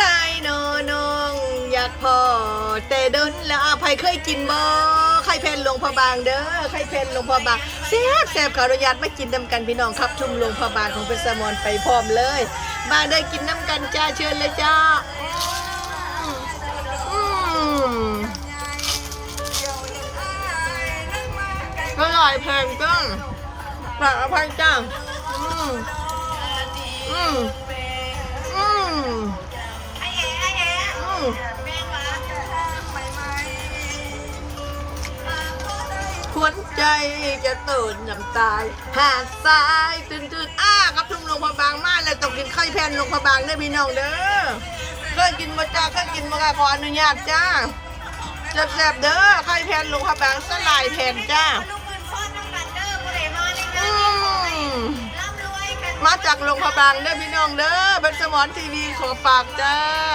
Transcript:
สายโนนอง อยากพอ แต่เดินแล้วอภัยเคยกินบ่ไข่เพนหลวงพระบางเด้อไข่เพนหลวงพระบางแซ่บแซ่บขออนุญาตมากินน้ำกันพี่น้องครับชุ่มหลวงพระบางของเป็นสมอนไปพร้อมเลยมาได้กินน้ำกันจ้าเชิญเลยจ้าอร่อยแพงจังฝากอภัยจ้า ขวัญใจจะตื่นน้ำตายหาดทรายตื่นตื่นอ้าครับทุ่งลงพะบางมากเลยต้องกินไข่แผ่นลงพะบางได้พี่น้องเด้อเคยกินมาจ้าเคยกินมาค่ะขออนุญาตจ้าแซ่บๆเด้อไข่แผ่นลงพะบางสลายแผ่นจ้าลูกปืนซ่อนน้ำกันเด้อผู้ใดมาในอืงานนี้ขอให้มร่ำรวยกันมาจากลงพะบางเด้อพี่น้องเด้อเป็นสมอนทีวีขอฝากจ้า